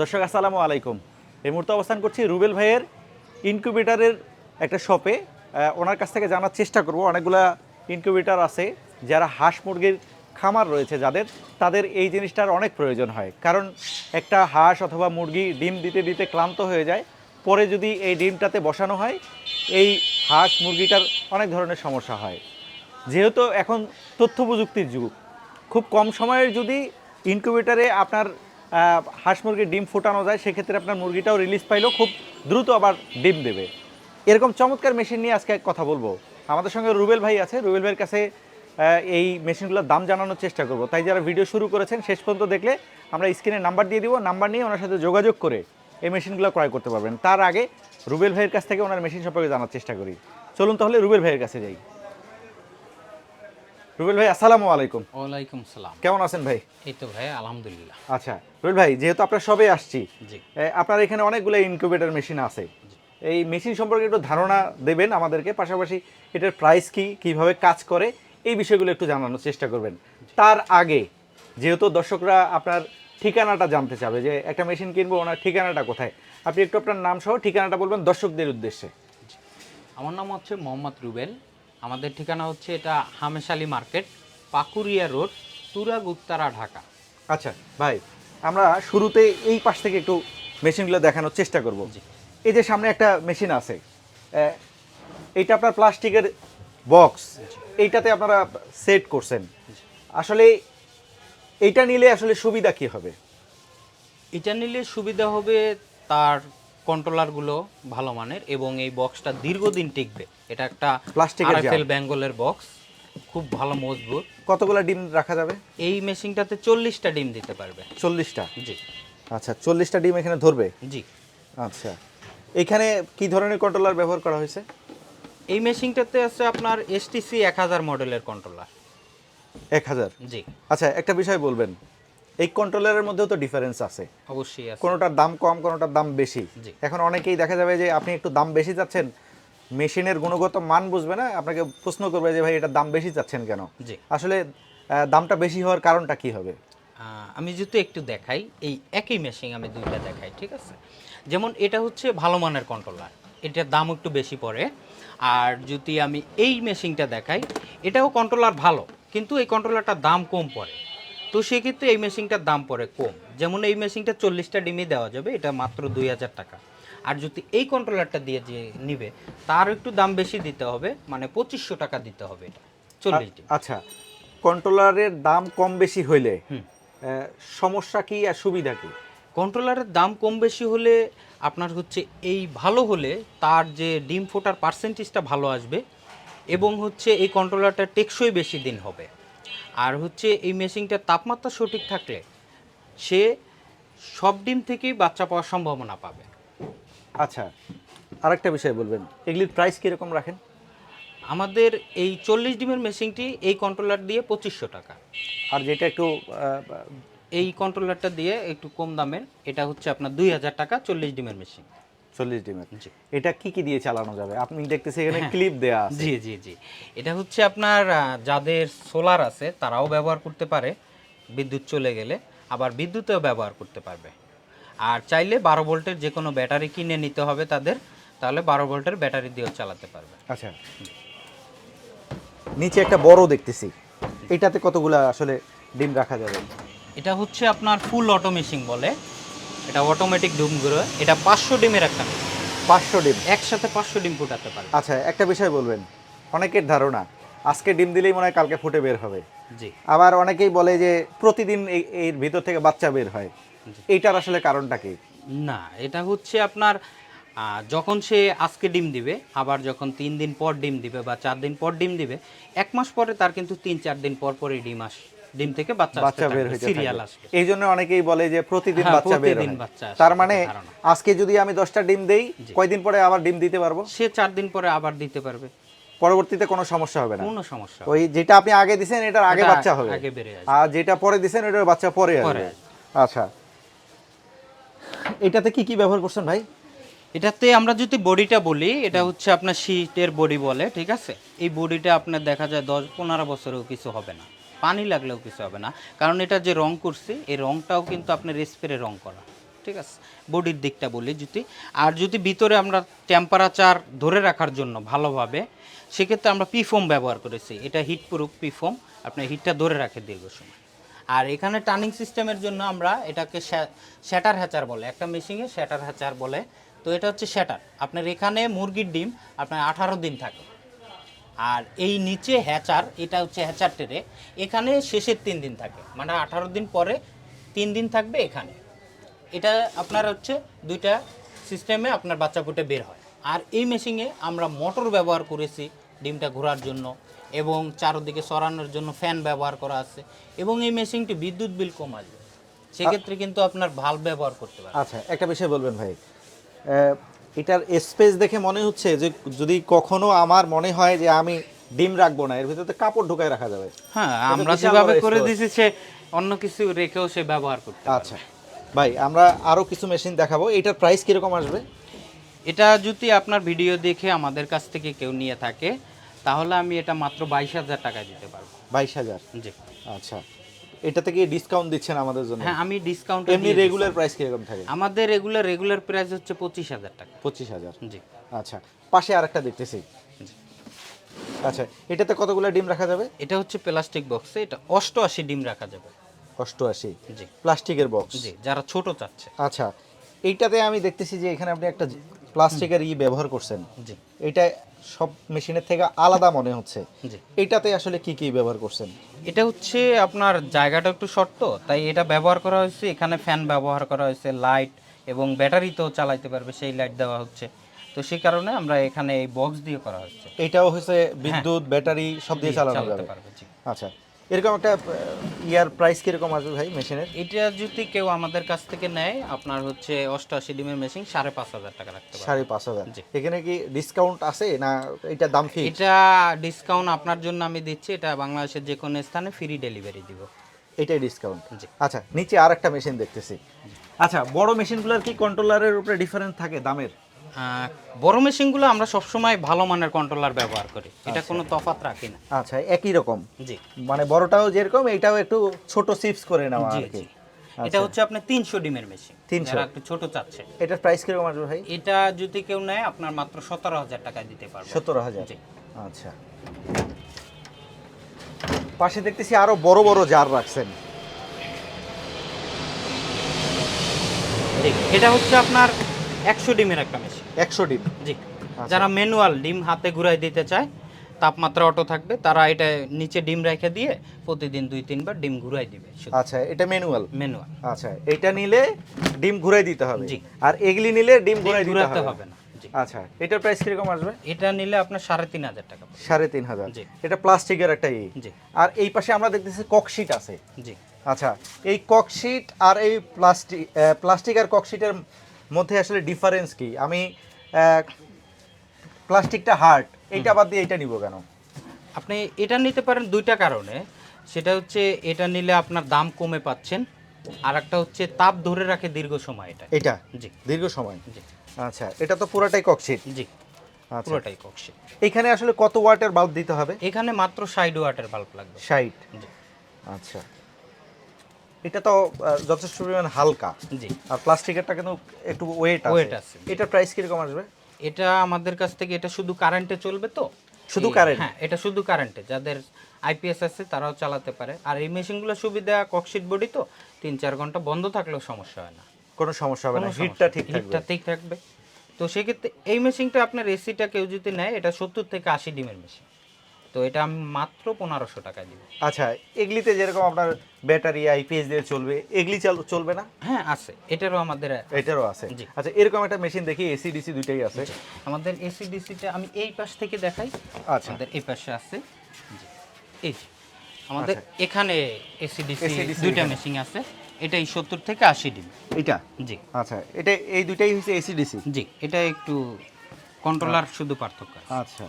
দর্শক, আসসালামু আলাইকুম। এই মুহূর্তে অবস্থান করছি রুবেল ভাইয়ের ইনকিউবেটারের একটা শপে। ওনার কাছ থেকে জানার চেষ্টা করব, অনেকগুলা ইনকিউবেটার আছে, যারা হাঁস মুরগির খামার রয়েছে যাদের, তাদের এই জিনিসটার অনেক প্রয়োজন হয়। কারণ একটা হাঁস অথবা মুরগি ডিম দিতে দিতে ক্লান্ত হয়ে যায়, পরে যদি এই ডিমটাতে বসানো হয়, এই হাঁস মুরগিটার অনেক ধরনের সমস্যা হয়। যেহেতু এখন তথ্য প্রযুক্তির যুগ, খুব কম সময়ের যদি ইনকিউবেটারে আপনার হাঁস মুরগির ডিম ফোটানো যায়, সেক্ষেত্রে আপনার মুরগিটাও রিলিজ পাইলেও খুব দ্রুত আবার ডিম দেবে। এরকম চমৎকার মেশিন নিয়ে আজকে কথা বলব। আমাদের সঙ্গে রুবেল ভাই আছে রুবেল ভাইয়ের কাছে এই মেশিনগুলোর দাম জানানোর চেষ্টা করব। তাই যারা ভিডিও শুরু করেছেন, শেষ পর্যন্ত দেখলে আমরা স্ক্রিনে নাম্বার দিয়ে দিব নাম্বার নিয়ে ওনার সাথে যোগাযোগ করে এই মেশিনগুলো ক্রয় করতে পারবেন। তার আগে রুবেল ভাইয়ের কাছ থেকে ওনার মেশিন সম্পর্কে জানার চেষ্টা করি। চলুন তাহলে রুবেল ভাইয়ের কাছে যাই। রুবেল ভাই আসসালামু আলাইকুম। ওয়ালাইকুম সালাম। কেমন আছেন ভাই? এই তো ভাই আলহামদুলিল্লাহ। আচ্ছা রুবেল ভাই যেহেতু আপনার সবে আসছি আপনার এখানে অনেকগুলো ইনকিউবেটর মেশিন আছে। এই মেশিন সম্পর্কে একটু ধারণা দেবেন আমাদেরকে পাশাপাশি এটার প্রাইস কি কীভাবে কাজ করে এই বিষয়গুলো একটু জানানোর চেষ্টা করবেন। তার আগে যেহেতু দর্শকরা আপনার ঠিকানাটা জানতে চাবে যে একটা মেশিন কিনবো ওনার ঠিকানাটা কোথায়? আপনি একটু আপনার নাম সহ ঠিকানাটা বলবেন দর্শকদের উদ্দেশ্যে। আমার নাম হচ্ছে মোহাম্মদ রুবেল আমাদের ঠিকানা হচ্ছে এটা হামেশালি মার্কেট পাকুরিয়া রোড তুরা গুপ্তারা ঢাকা। আচ্ছা ভাই আমরা শুরুতে এই পাশ থেকে একটু মেশিনগুলো দেখানোর চেষ্টা করব। এই যে সামনে একটা মেশিন আছে এইটা আপনার প্লাস্টিকের বক্স এইটাতে আপনারা সেট করছেন। আসলে এইটা নিলে আসলে সুবিধা কি হবে? এটা নিলে সুবিধা হবে তার কন্ট্রোলারগুলো ভালো মানের এবং এই বক্সটা দীর্ঘদিন টিকবে। এটা একটা প্লাস্টিকের আরএফএল বেঙ্গলের বক্স খুব ভালো মজবুত। কতগুলো ডিম রাখা যাবে? এই মেশিনটাতে চল্লিশটা ডিম দিতে পারবে। চল্লিশটা? জি। আচ্ছা চল্লিশটা ডিম এখানে ধরবে? জি। আচ্ছা। এখানে কি ধরনের কন্ট্রোলার ব্যবহার করা হয়েছে? এই মেশিনটাতে আছে আপনার এসটিসি এক হাজার মডেলের কন্ট্রোলার এক হাজার? জি। আচ্ছা একটা বিষয় বলবেন। এই কন্ট্রোলারের মধ্যেও তো ডিফারেন্স আছে। অবশ্যই আছে। কোনোটার দাম কম কোনোটার দাম বেশি। এখন অনেকেই দেখা যাবে যে আপনি একটু দাম বেশি চাচ্ছেন মেশিনের গুণগত মান বুঝবে না আপনাকে প্রশ্ন করবে যে ভাই এটার দাম বেশি চাচ্ছেন কেন? জি। আসলে দামটা বেশি হওয়ার কারণটা কি হবে? আমি যেহেতু একটু দেখাই এই একই মেশিন আমি দুইটা দেখাই ঠিক আছে? যেমন এটা হচ্ছে ভালো মানের কন্ট্রোলার এটার দাম একটু বেশি পড়ে। আর যদি আমি এই মেশিনটা দেখাই এটাও কন্ট্রোলার ভালো কিন্তু এই কন্ট্রোলারটার দাম কম পড়ে। তো সেক্ষেত্রে এই মেশিনটার দাম পড়ে কম। যেমন এই মেশিনটা চল্লিশটা ডিমই দেওয়া যাবে এটা মাত্র দুই হাজার টাকা। আর যদি এই কন্ট্রোলারটা দিয়ে যে নিবে তার একটু দাম বেশি দিতে হবে মানে পঁচিশশো টাকা দিতে হবে এটা চল্লিশ ডিম। আচ্ছা কন্ট্রোলারের দাম কম বেশি হইলে। সমস্যা কি আর সুবিধা কি? কন্ট্রোলারের দাম কম বেশি হলে আপনার হচ্ছে এই ভালো হলে তার যে ডিম ফোটার পার্সেন্টেজটা ভালো আসবে এবং হচ্ছে এই কন্ট্রোলারটা টেকসই বেশি দিন হবে। আর হচ্ছে এই মেশিনটার তাপমাত্রা সঠিক থাকলে সে সব ডিম থেকেই বাচ্চা পাওয়ার সম্ভাবনা পাবে। আচ্ছা আরেকটা বিষয় বলবেন এগুলির প্রাইস কীরকম রাখেন? আমাদের এই চল্লিশ ডিমের মেশিনটি এই কন্ট্রোলার দিয়ে পঁচিশশো টাকা। আর যেটা একটু এই কন্ট্রোলারটা দিয়ে একটু কম দামের এটা হচ্ছে আপনার দুই হাজার টাকা চল্লিশ ডিমের মেশিন। চল্লিশ ডিমের এটা কি কি দিয়ে চালানো যাবে? আপনি দেখতেছি এখানে হ্যাঁ। ক্লিপ দেয়া আছে। জি জি জি। এটা হচ্ছে আপনার যাদের সোলার আছে তারাও ব্যবহার করতে পারে। বিদ্যুৎ চলে গেলে আবার বিদ্যুতেও ব্যবহার করতে পারবে। আর চাইলে বারো ভোল্টের যে কোনো ব্যাটারি কিনে নিতে হবে তাদের তাহলে বারো ভোল্টের ব্যাটারি দিয়েও চালাতে পারবে। আচ্ছা। নিচে একটা বড় দেখতেছি। এটাতে কতগুলা আসলে ডিম রাখা যাবে? এটা হচ্ছে আপনার ফুল অটোমেশিং বলে। এটা অটোমেটিক ডুমগুলো এটা পাঁচশো ডিমের একটা পাঁচশো ডিম। একসাথে পাঁচশো ডিম ফুটাতে পারে আচ্ছা একটা বিষয় বলবেন। অনেকের ধারণা আজকে ডিম দিলেই মনে হয় কালকে ফুটে বের হবে। জি। আবার অনেকেই বলে যে প্রতিদিন এর ভিতর থেকে বাচ্চা বের হয়। এইটার আসলে কারণটা কি? না এটা হচ্ছে আপনার যখন সে আজকে ডিম দিবে আবার যখন তিন দিন পর ডিম দিবে বা চার দিন পর ডিম দিবে এক মাস পরে তার কিন্তু তিন চার দিন পর পরে ডিম আস। ডিম থেকে বাচ্চা বাচ্চা বের হইতে সিরিয়াল আসবে এই জন্য অনেকেই বলে যে প্রতিদিন হ্যাঁ, বাচ্চা বের প্রতিদিন হয়। বাচ্চা তার মানে আজকে যদি আমি দশটা ডিম দেই কয়দিন পরে আবার ডিম দিতে পারব? সে দিন পরে আবার দিতে পারবে। পরবর্তীতে কোনো সমস্যা হবে না। কোনো সমস্যা ওই যেটা আপনি আগে এটার আগে বাচ্চা হবে। আগে আসবে। আর যেটা পরে এটার বাচ্চা পরে আসবে। আচ্ছা। এটাতে কি কি ব্যবহার করছেন ভাই? এটাতে আমরা যদি বডিটা বলি এটা হচ্ছে আপনার শীতের বডি বলে ঠিক আছে? এই বডিটা আপনার দেখা যায় দশ পনেরো বছরেও কিছু হবে না। পানি লাগলেও কিছু হবে না। কারণ এটা যে রং করছি, এই রংটাও কিন্তু আপনার স্প্রে রং করা। ঠিক আছে? বডির দিকটা বলি যদি। আর যদি ভিতরে আমরা টেম্পারেচার ধরে রাখার জন্য ভালোভাবে, সেক্ষেত্রে আমরা পিফোম ব্যবহার করেছি। এটা হিট প্রুফ পিফোম আপনার হিটটা ধরে রাখে দীর্ঘ সময়। আর এখানে টার্নিং সিস্টেমের জন্য আমরা এটাকে শ্যাটার হ্যাচার বলে। একটা মেশিনে শ্যাটার হ্যাচার বলে। তো এটা হচ্ছে শ্যাটার আপনার এখানে মুরগির ডিম আপনার আঠারো দিন থাকে। আর এই নিচে হ্যাচার এটা হচ্ছে হ্যাচার টেরে এখানে শেষের তিন দিন থাকে। মানে আঠারো দিন পরে তিন দিন থাকবে এখানে। এটা আপনার হচ্ছে দুইটা সিস্টেমে আপনার বাচ্চা ফুটে বের হয়। আর এই মেশিনে আমরা মোটর ব্যবহার করেছি ডিমটা ঘোরার জন্য এবং চারদিকে সরানোর জন্য ফ্যান ব্যবহার করা আছে এবং এই মেশিনটি বিদ্যুৎ বিল কম আসবে সেক্ষেত্রে কিন্তু আপনার ভালো ব্যবহার করতে পারে আচ্ছা একটা বিষয় বলবেন ভাই। এটার স্পেস দেখে মনে হচ্ছে যে যদি কখনো আমার মনে হয় যে আমি ডিম রাখব না এর ভিতরে কাপড় ঢুকায় রাখা যাবে। হ্যাঁ আমরা যেভাবে করে। দিয়েছি সে অন্য কিছু রেখেও সে ব্যবহার করতে আচ্ছা ভাই আমরা আরও কিছু মেশিন দেখাবো। এটার প্রাইস কীরকম আসবে? এটা যদি আপনার ভিডিও দেখে আমাদের কাছ থেকে কেউ নিয়ে থাকে তাহলে আমি এটা মাত্র বাইশ হাজার টাকা দিতে পারব। বাইশ হাজার? জি। আচ্ছা। এটা থেকে ডিসকাউন্ট দিচ্ছেন আমাদের জন্য। হ্যাঁ আমি ডিসকাউন্ট এমনি রেগুলার প্রাইস কীরকম থাকে? আমাদের রেগুলার রেগুলার প্রাইস হচ্ছে পঁচিশ হাজার টাকা। পঁচিশ হাজার। জি। আচ্ছা পাশে আরেকটা দেখতেছি। জি। আচ্ছা এটাতে কতগুলো ডিম রাখা যাবে? এটা হচ্ছে প্লাস্টিক বক্সে এটা অষ্টআশি ডিম রাখা যাবে। অষ্টআশি? জি। প্লাস্টিকের বক্স জি যারা ছোট চাচ্ছে। আচ্ছা এইটাতে আমি দেখতেছি যে এখানে আপনি একটা প্লাস্টিকের ই ব্যবহার করছেন। জি। এটা সব মেশিনের থেকে আলাদা মনে হচ্ছে। এটাতে আসলে কি কি ব্যবহার করছেন? এটা হচ্ছে আপনার জায়গাটা একটু শর্ত তাই এটা ব্যবহার করা হয়েছে এখানে ফ্যান ব্যবহার করা হয়েছে লাইট এবং ব্যাটারিতেও চালাইতে পারবে সেই লাইট দেওয়া হচ্ছে। তো সেই কারণে আমরা এখানে এই বক্স দিয়ে করা হচ্ছে। এটাও হচ্ছে বিদ্যুৎ ব্যাটারি সব দিয়ে চালানো যাবে। আচ্ছা। এরকম একটা ইয়ার প্রাইস কীরকম আসবে ভাই মেশিনের? এটা যদি কেউ আমাদের কাছ থেকে নেয় আপনার হচ্ছে অষ্টআশি ডিমের মেশিন সাড়ে পাঁচ হাজার টাকা রাখতে পারবে সাড়ে পাঁচ হাজার। এখানে কি ডিসকাউন্ট আছে না এটা দাম ফিক্স এটা ডিসকাউন্ট আপনার জন্য আমি দিচ্ছি এটা বাংলাদেশের যে কোনো স্থানে ফ্রি ডেলিভারি দিব। এটাই ডিসকাউন্ট জি। আচ্ছা নিচে আর একটা মেশিন দেখতেছি আচ্ছা বড় মেশিনগুলোর কি কন্ট্রোলারের উপরে ডিফারেন্স থাকে দামের? বড় মেশিনগুলো আমরা সবসময় ভালো মানের কন্ট্রোলার ব্যবহার করি। এটা কোনো তফাৎ রাখি না। আচ্ছা একই রকম? জি। মানে বড়টাও যেরকম এটাও একটু ছোট চিপস করে নেওয়া আর কি। জি। এটা হচ্ছে আপনার তিনশো ডিমের মেশিন 300 যারা একটু ছোট চাচ্ছে। এটার প্রাইস কীরকম আসবে ভাই? এটা যদি কেউ নেয় আপনার মাত্র সতেরো হাজার টাকায় দিতে পারব। সতেরো হাজার। জি। আচ্ছা। পাশে দেখতেছি আরও বড় বড় জার রাখছেন। এটা হচ্ছে আপনার একশো ডিমের একটা মেশিন একশো ডিম। জি। যারা ম্যানুয়াল ডিম হাতে ঘুরাই দিতে চায় তাপমাত্রা অটো থাকবে তারা এটা নিচে ডিম রেখে দিয়ে প্রতিদিন দুই তিনবার ডিম ঘুরাই দিবে আচ্ছা এটা ম্যানুয়াল ম্যানুয়াল আচ্ছা এটা নিলে ডিম ঘুরাই দিতে হবে? জি। আর এগুলি নিলে ডিম ঘুরাই দিতে হবে? না। আচ্ছা এটার প্রাইস কীরকম আসবে? এটা নিলে আপনার সাড়ে তিন হাজার টাকা সাড়ে তিন হাজার। জি। এটা প্লাস্টিকের একটা ই। জি। আর এই পাশে আমরা দেখতেছি ককশিট আছে। জি। আচ্ছা এই ককশিট আর এই প্লাস্টিক প্লাস্টিক আর ককশিটের মধ্যে আসলে ডিফারেন্স কি? আমি প্লাস্টিকটা হার্ড এইটা বাদ দিয়ে এটা নিব কেন? আপনি এটা নিতে পারেন দুইটা কারণে। সেটা হচ্ছে এটা নিলে আপনার দাম কমে পাচ্ছেন। আর একটা হচ্ছে তাপ ধরে রাখে দীর্ঘ সময় এটা। এটা জি। দীর্ঘ সময়? জি। আচ্ছা এটা তো পুরোটাই ককশিট? জি। আচ্ছা। পুরোটাই কক্সে এখানে আসলে কত ওয়াটের বাল্ব দিতে হবে? এখানে মাত্র ষাট ওয়াটের বাল্ব লাগবে। ষাট? জি। আচ্ছা। এটা তো যথেষ্ট পরিমাণ হালকা। জি। আর প্লাস্টিকেরটা কিন্তু একটু ওয়েট ওয়েট আছে। এটা প্রাইস কীরকম আসবে? এটা আমাদের কাছ থেকে এটা শুধু কারেন্টে চলবে তো? শুধু কারেন্ট হ্যাঁ এটা শুধু কারেন্টে যাদের আইপিএস আছে তারাও চালাতে পারে। আর এই মেশিনগুলো সুবিধা ককশিট বডি তো তিন চার ঘণ্টা বন্ধ থাকলেও সমস্যা হয় না। কোনো সমস্যা হবে না। হিটটা ঠিক হিটটা ঠিক থাকবে। তো সেক্ষেত্রে এই মেশিনটা আপনার এসিটা কেউ যদি নেয় এটা সত্তর থেকে আশি ডিমের মেশিন তো এটা আমি মাত্র পনেরোশো টাকা দিব। আচ্ছা এগুলিতে যেরকম আপনার ব্যাটারি আইপিএস দিয়ে চলবে এগুলি চাল- চলবে না? হ্যাঁ আছে। এটারও আমাদের এটারও আছে। আচ্ছা এরকম একটা মেশিন দেখি এসি ডিসি দুইটাই আছে। আমাদের এসি ডিসিটা আমি এই পাশ থেকে দেখাই। আচ্ছা। আমাদের এই পাশে আছে। জি। এই আমাদের এখানে এসি ডিসি দুইটা মেশিন আছে। এটাই সত্তর থেকে আশি ডিম এটা জি। আচ্ছা এটা এই দুইটাই হচ্ছে এসি ডিসি জি এটা একটু কন্ট্রোলার শুধু পার্থক্য আচ্ছা।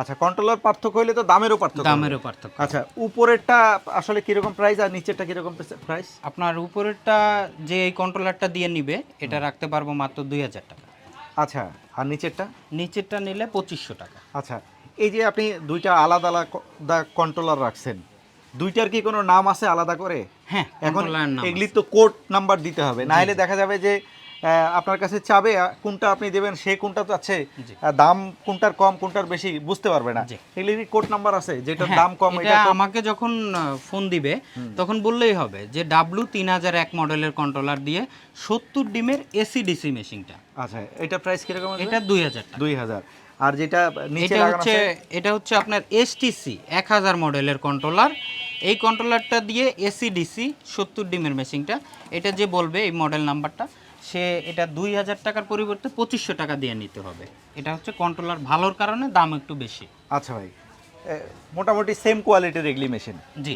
আচ্ছা কন্ট্রোলার পার্থক্য হইলে তো দামেরও পার্থক্য দামেরও পার্থক্য। আচ্ছা উপরেরটা আসলে কীরকম প্রাইস আর নিচেরটা কীরকম প্রাইস আপনার উপরেরটা যে এই কন্ট্রোলারটা দিয়ে নিবে এটা রাখতে পারব মাত্র দুই হাজার টাকা। আচ্ছা আর নিচেরটা? নিচেরটা নিলে পঁচিশশো টাকা। আচ্ছা এই যে আপনি দুইটা আলাদা আলাদা কন্ট্রোলার রাখছেন দুইটার কি কোনো নাম আছে আলাদা করে? হ্যাঁ এখন এগুলি তো কোড নাম্বার দিতে হবে না হলে দেখা যাবে যে আপনার কাছে চাবে কোনটা আপনি দেবেন সে কোনটা তো আছে। দাম কোনটার কম কোনটার বেশি বুঝতে পারবে না। এগুলি কোড নাম্বার আছে যেটার হ্যাঁ, দাম কম এটা আমাকে যখন ফোন দিবে তখন বললেই হবে যে ডাব্লু তিন হাজার এক মডেলের কন্ট্রোলার দিয়ে সত্তর ডিমের এসি ডিসি মেশিনটা আচ্ছা এটা প্রাইস কীরকম এটা দুই হাজার দুই হাজার। আর যেটা নিচে এটা লাগানো হচ্ছে আছে এটা হচ্ছে আপনার এসটিসি এক হাজার মডেলের কন্ট্রোলার এই কন্ট্রোলারটা দিয়ে এসি ডিসি সত্তর ডিমের মেশিনটা এটা যে বলবে এই মডেল নাম্বারটা সে এটা দুই হাজার টাকার পরিবর্তে পঁচিশশো টাকা দিয়ে নিতে হবে। এটা হচ্ছে কন্ট্রোলার ভালোর কারণে দাম একটু বেশি। আচ্ছা ভাই মোটামুটি সেম কোয়ালিটির এগুলি মেশিন জি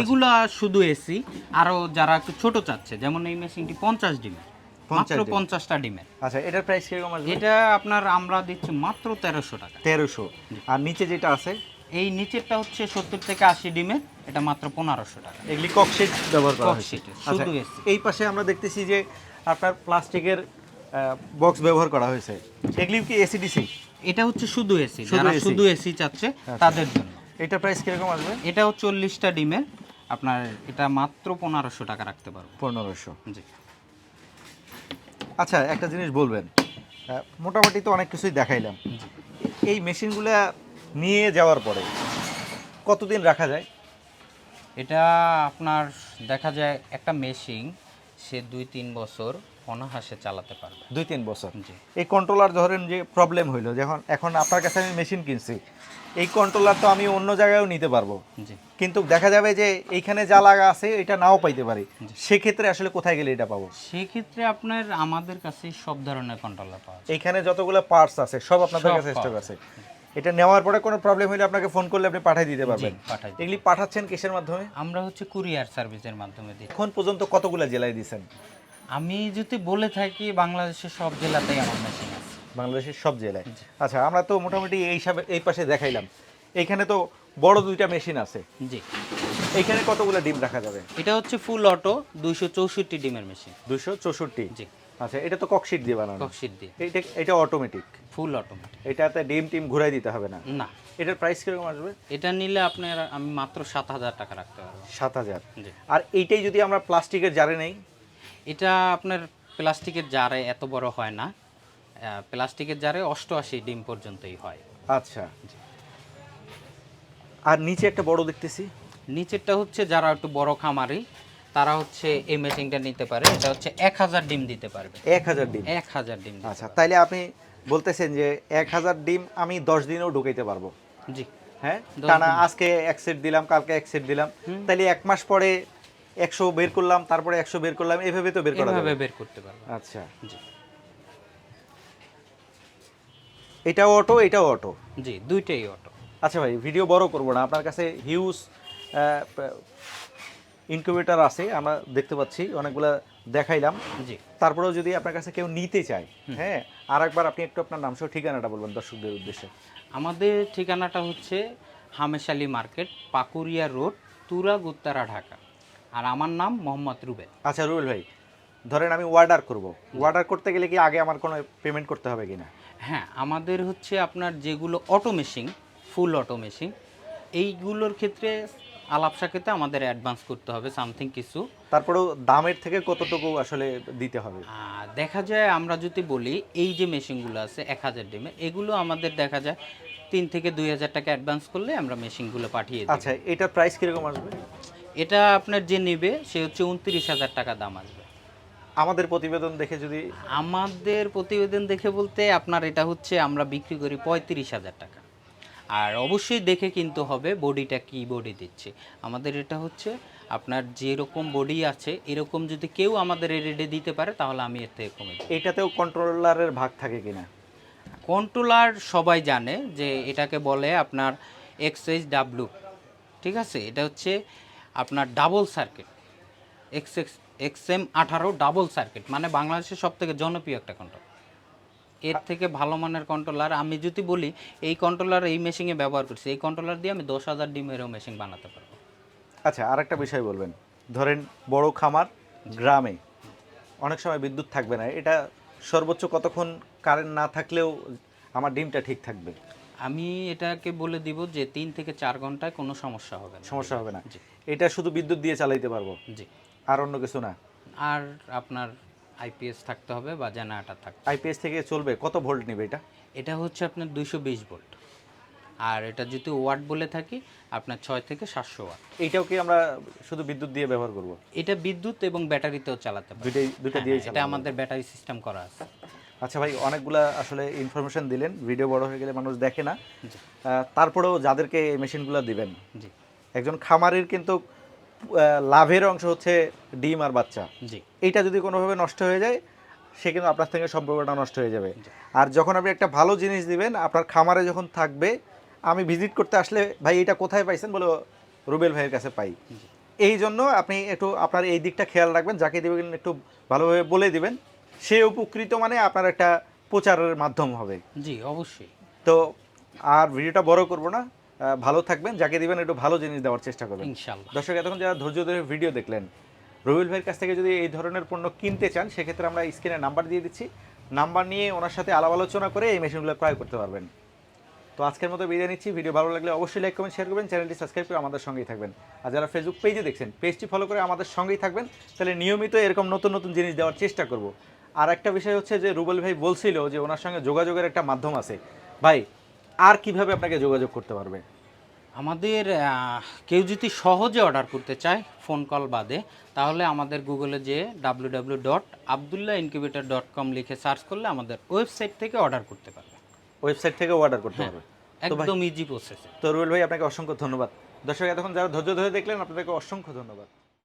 এগুলা শুধু এসি আরও যারা একটু ছোট চাচ্ছে যেমন এই মেশিনটি পঞ্চাশ ডিমের 50 মাত্র পঞ্চাশটা ডিমের। আচ্ছা এটার প্রাইস কীরকম আসবে? এটা আপনার আমরা দিচ্ছি মাত্র তেরোশো টাকা। তেরোশো। আর নিচে যেটা আছে? এই নিচেরটা হচ্ছে সত্তর থেকে আশি ডিমের এটা মাত্র পনেরোশো টাকা। এগুলি ককশিট ব্যবহার করা ককশিট, আচ্ছা, শুধু এই পাশে আমরা দেখতেছি যে আপনার প্লাস্টিকের বক্স ব্যবহার করা হয়েছে। এগুলি কি এসিডিসি এটা হচ্ছে শুধু এসি যারা শুধু এসি চাচ্ছে তাদের জন্য। এটা প্রাইস কীরকম আসবে? এটাও চল্লিশটা ডিমের। আপনার এটা মাত্র পনেরোশো টাকা রাখতে পারব। পনেরোশো। জি। আচ্ছা একটা জিনিস বলবেন। মোটামুটি তো অনেক কিছুই দেখাইলাম। এই মেশিনগুলো নিয়ে যাওয়ার পরে কতদিন রাখা যায়? এটা আপনার দেখা যায় একটা মেশিন সে দুই তিন বছর অনাহাসে চালাতে পারবে। দুই তিন বছর? জি। এই কন্ট্রোলার ধরেন যে প্রবলেম হইল যখন এখন আপনার কাছে আমি মেশিন কিনছি এই কন্ট্রোলার তো আমি অন্য জায়গায়ও নিতে পারব। কিন্তু দেখা যাবে যে এইখানে যা লাগা আছে এটা নাও পাইতে পারি। সেক্ষেত্রে আসলে কোথায় গেলে এটা পাবো? সেক্ষেত্রে আপনার আমাদের কাছে সব ধরনের কন্ট্রোলার পাওয়া যায়। এইখানে যতগুলো পার্টস আছে সব আপনাদের কাছে স্টক আছে। এটা নেওয়ার পরে কোনো প্রবলেম হলে আপনাকে ফোন করলে আপনি পাঠিয়ে দিতে পারবেন। পাঠাই এগুলি পাঠাচ্ছেন কিসের মাধ্যমে? আমরা হচ্ছে কুরিয়ার সার্ভিসের মাধ্যমে দিই। এখন পর্যন্ত কতগুলো জেলায় দিয়েছেন? আমি যদি বলে থাকি বাংলাদেশের সব জেলাতেই আমার মেশিন আছে। বাংলাদেশের সব জেলায়? আচ্ছা আমরা তো মোটামুটি এই হিসাবে এই পাশে দেখাইলাম। এইখানে তো বড় দুইটা মেশিন আছে। জি। এইখানে কতগুলো ডিম রাখা যাবে? এটা হচ্ছে ফুল অটো দুইশো চৌষট্টি ডিমের মেশিন দুশো চৌষট্টি? জি। আচ্ছা এটা তো ককশিট দিয়ে বানানো। ককশিট দিয়ে। এটা এটা অটোমেটিক ফুল অটোমেটিক এটাতে ডিম টিম ঘুরাই দিতে হবে না? না। এটার প্রাইস কীরকম আসবে? এটা নিলে আপনার আমি মাত্র সাত হাজার টাকা রাখতে পারব। সাত হাজার? আর এইটাই যদি আমরা প্লাস্টিকের জারে নেই? এটা আপনার প্লাস্টিকের জারে এত বড় হয় না। প্লাস্টিকের জারে অষ্টআশি ডিম পর্যন্তই হয়। আচ্ছা। আর নিচে একটা বড় দেখতেছি। নিচেরটা হচ্ছে যারা একটু বড় খামারি তারা হচ্ছে এই মেশিনটা নিতে পারে। এটা হচ্ছে এক হাজার ডিম দিতে পারবে। এক হাজার ডিম? এক হাজার ডিম আচ্ছা তাইলে আপনি বলতেছেন যে এক হাজার ডিম আমি দশ দিনেও ঢুকাইতে পারব। জি। হ্যাঁ? টানা আজকে এক সেট দিলাম কালকে এক সেট দিলাম। তাইলে এক মাস পরে একশো বের করলাম তারপরে একশো বের করলাম এভাবে তো বের করা এভাবে যাবে। বের করতে পারবে। আচ্ছা। জি। এটাও অটো এটাও অটো? জি দুইটাই অটো। আচ্ছা ভাই ভিডিও বড় করব না। আপনার কাছে হিউজ ইনকিউবেটর আছে আমরা দেখতে পাচ্ছি অনেকগুলা দেখাইলাম। জি। তারপরেও যদি আপনার কাছে কেউ নিতে চায় হ্যাঁ আর একবার আপনি একটু আপনার নাম সহ ঠিকানাটা বলবেন দর্শকদের উদ্দেশ্যে। আমাদের ঠিকানাটা হচ্ছে হামেশালি মার্কেট পাকুরিয়া রোড তুরা গুত্তারা ঢাকা। আর আমার নাম মোহাম্মদ রুবেল। আচ্ছা রুবেল ভাই ধরেন আমি অর্ডার করব। অর্ডার করতে গেলে কি আগে আমার কোনো পেমেন্ট করতে হবে কিনা? হ্যাঁ আমাদের হচ্ছে আপনার যেগুলো auto machine full auto machine এইগুলোর ক্ষেত্রে আলাপ সাথে আমাদের অ্যাডভান্স করতে হবে সামথিং কিছু। তারপরেও দামের থেকে কতটুকু আসলে দিতে হবে? দেখা যায় আমরা যদি বলি এই যে মেশিনগুলো আছে এক হাজার ডিমে এগুলো আমাদের দেখা যায় তিন থেকে দুই হাজার টাকা অ্যাডভান্স করলে আমরা মেশিনগুলো পাঠিয়ে দিই আচ্ছা এটার প্রাইস কীরকম আসবে? এটা আপনার যে নেবে সে হচ্ছে উনত্রিশ হাজার টাকা দাম আসবে। আমাদের প্রতিবেদন দেখে যদি আমাদের প্রতিবেদন দেখে বলতে আপনার এটা হচ্ছে আমরা বিক্রি করি পঁয়ত্রিশ হাজার টাকা। আর অবশ্যই দেখে কিনতে হবে বডিটা কি বডি দিচ্ছে। আমাদের এটা হচ্ছে আপনার যেরকম বডি আছে এরকম যদি কেউ আমাদের রেটে দিতে পারে তাহলে আমি এর থেকে কমে এটাতেও কন্ট্রোলারের ভাগ থাকে কিনা? কন্ট্রোলার সবাই জানে যে এটাকে বলে আপনার এক্সএইচ ডাব্লু ঠিক আছে? এটা হচ্ছে আপনার double circuit X X X M আঠারো ডাবল সার্কিট মানে বাংলাদেশের সব থেকে জনপ্রিয় একটা কন্ট্রোল এর থেকে ভালো মানের কন্ট্রোলার আমি যদি বলি এই কন্ট্রোলার এই মেশিনে ব্যবহার করছি। এই কন্ট্রোলার দিয়ে আমি দশ হাজার ডিমেরও মেশিন বানাতে পারব। আচ্ছা আর একটা বিষয় বলবেন। ধরেন বড় খামার গ্রামে অনেক সময় বিদ্যুৎ থাকবে না। এটা সর্বোচ্চ কতক্ষণ কারেন্ট না থাকলেও আমার ডিমটা ঠিক থাকবে? আমি এটাকে বলে দিব যে তিন থেকে চার ঘন্টায় কোনো সমস্যা হবে না। সমস্যা হবে না। এটা শুধু বিদ্যুৎ দিয়ে চালাইতে পারব? জি। আর অন্য কিছু না? আর আপনার আইপিএস থাকতে হবে বা জেনারেটার থাকতে আইপিএস থেকে চলবে কত ভোল্ট নেবে এটা? এটা হচ্ছে আপনার দুইশো বিশ ভোল্ট। আর এটা যদি ওয়াট বলে থাকি আপনার ছয় থেকে সাতশো ওয়াট। এইটাও কি আমরা শুধু বিদ্যুৎ দিয়ে ব্যবহার করব? এটা বিদ্যুৎ এবং ব্যাটারিতেও চালাতে পারে দুইটাই দুইটা হ্যাঁ, এটা আমাদের ব্যাটারি সিস্টেম করা আছে। আচ্ছা ভাই অনেকগুলা আসলে ইনফরমেশন দিলেন ভিডিও বড় হয়ে গেলে মানুষ দেখে না। তারপরেও যাদেরকে এই মেশিনগুলো দিবেন জি। একজন খামারের কিন্তু লাভের অংশ হচ্ছে ডিম আর বাচ্চা। জি। এইটা যদি কোনোভাবে নষ্ট হয়ে যায় সে কিন্তু আপনার থেকে সম্পর্কটা নষ্ট হয়ে যাবে। আর যখন আপনি একটা ভালো জিনিস দিবেন আপনার খামারে যখন থাকবে আমি ভিজিট করতে আসলে ভাই এটা কোথায় পাইছেন বলে রুবেল ভাইয়ের কাছে পাই। এই জন্য আপনি একটু আপনার এই দিকটা খেয়াল রাখবেন যাকে দিবেন একটু ভালোভাবে বলে দিবেন। সে উপকৃত মানে আপনার একটা প্রচারের মাধ্যম হবে। জি অবশ্যই। তো আর ভিডিওটা বড় করব না। ভালো থাকবেন যাকে দিবেন একটু ভালো জিনিস দেওয়ার চেষ্টা করবেন। দর্শক এতক্ষণ যারা ধৈর্য ধরে ভিডিও দেখলেন রবিউল ভাইয়ের কাছ থেকে যদি এই ধরনের পণ্য কিনতে চান সেক্ষেত্রে আমরা স্ক্রিনে নাম্বার দিয়ে দিচ্ছি। নাম্বার নিয়ে ওনার সাথে আলাপ আলোচনা করে এই মেশিনগুলো ক্রয় করতে পারবেন। তো আজকের মতো বিদায় নিচ্ছি। ভিডিও ভালো লাগলে অবশ্যই লাইক কমেন্ট শেয়ার করবেন। চ্যানেলটি সাবস্ক্রাইব করে আমাদের সঙ্গেই থাকবেন। আর যারা ফেসবুক পেজে দেখছেন পেজটি ফলো করে আমাদের সঙ্গেই থাকবেন। তাহলে নিয়মিত এরকম নতুন নতুন জিনিস দেওয়ার চেষ্টা করব। আর একটা বিষয় হচ্ছে যে রুবেল ভাই বলছিল যে ওনার সঙ্গে যোগাযোগের একটা মাধ্যম আছে। ভাই আর কীভাবে আপনাকে যোগাযোগ করতে পারবে? আমাদের কেউ যদি সহজে অর্ডার করতে চায় ফোন কল বাদে তাহলে আমাদের গুগলে যে W W dot Abdullah incubator dot com লিখে সার্চ করলে আমাদের ওয়েবসাইট থেকে অর্ডার করতে পারবে। ওয়েবসাইট থেকে অর্ডার করতে পারবে। একদম ইজি প্রসেসে তো রুবেল ভাই আপনাকে অসংখ্য ধন্যবাদ। দর্শক এতক্ষণ যারা ধৈর্য ধরে দেখলেন আপনাদেরকে অসংখ্য ধন্যবাদ।